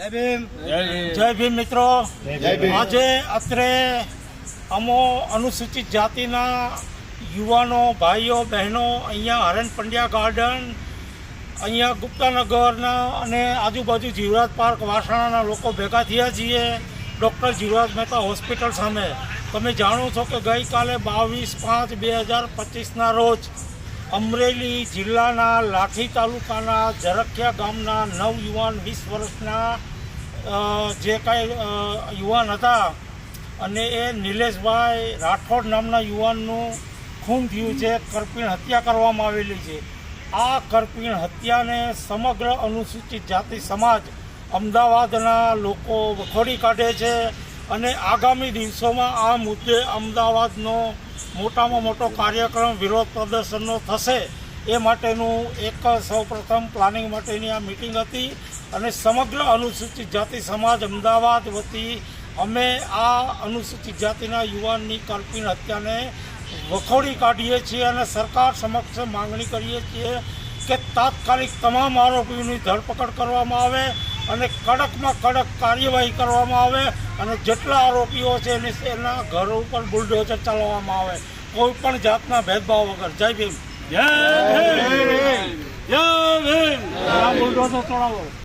જય ભીમ. જય ભીમ. મિત્રો. આજે અત્રે અમો અનુસૂચિત જાતિના યુવાનો ભાઈઓ બહેનો અહીંયા હરણ પંડ્યા ગાર્ડન અહીંયા ગુપ્તાનગરના અને આજુબાજુ જીવરાજ પાર્ક વાસણાના લોકો ભેગા થયા છીએ ડૉક્ટર જીવરાજ મહેતા હોસ્પિટલ સામે. તમે જાણો છો કે ગઈકાલે બાવીસ પાંચ બે હજાર પચીસના રોજ અમરેલી જિલ્લાના લાઠી તાલુકાના ઝરખિયા ગામના નવ યુવાન વીસ વર્ષના જે કાંઈ યુવાન હતા અને એ નિલેશભાઈ રાઠોડ નામના યુવાનનું ખૂન થયું છે, કરપીણ હત્યા કરવામાં આવેલી છે. આ કરપીણ હત્યાને સમગ્ર અનુસૂચિત જાતિ સમાજ અમદાવાદના લોકો વખોડી કાઢે છે અને આગામી દિવસોમાં આ મુદ્દે અમદાવાદનો મોટામાં મોટો કાર્યક્રમ વિરોધ પ્રદર્શનનો થશે એ માટેનું એક સૌપ્રથમ પ્લાનિંગ માટેની આ મિટિંગ હતી અને સમગ્ર અનુસૂચિત જાતિ સમાજ અમદાવાદ વતી અમે આ અનુસૂચિત જાતિના યુવાનની કરપીણ હત્યાને વખોડી કાઢીએ છીએ અને સરકાર સમક્ષ માંગણી કરીએ છીએ કે તાત્કાલિક તમામ આરોપીઓની ધરપકડ કરવામાં આવે અને કડકમાં કડક કાર્યવાહી કરવામાં આવે અને જેટલા આરોપીઓ છે એની એના ઘર ઉપર બુલડોઝર ચલાવવામાં આવે. કોઈ પણ જાતના ભેદભાવ વગર. જય ભીમ. જય ભીમ. જય ભીમ. બુલડોઝર ચલાવો.